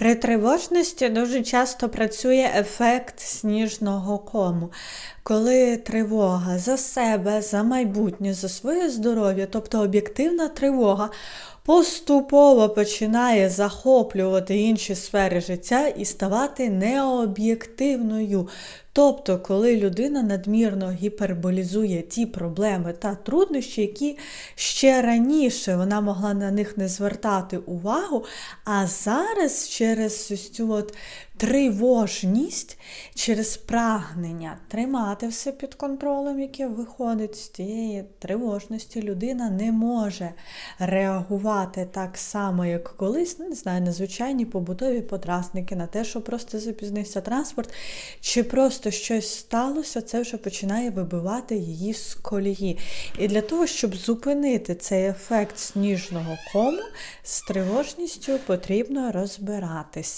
При тривожності дуже часто працює ефект сніжного кому, коли тривога за себе, за майбутнє, за своє здоров'я, тобто об'єктивна тривога, поступово починає захоплювати інші сфери життя і ставати необ'єктивною. Тобто, коли людина надмірно гіперболізує ті проблеми та труднощі, які ще раніше вона могла на них не звертати увагу, а зараз через ось цю от тривожність, через прагнення тримати все під контролем, яке виходить з цієї тривожності, людина не може реагувати так само, як колись, ну, не знаю, на звичайні побутові подразники, на те, що просто запізнився транспорт, чи просто щось сталося, це вже починає вибивати її з колії. І для того, щоб зупинити цей ефект сніжного кому, з тривожністю потрібно розбиратися.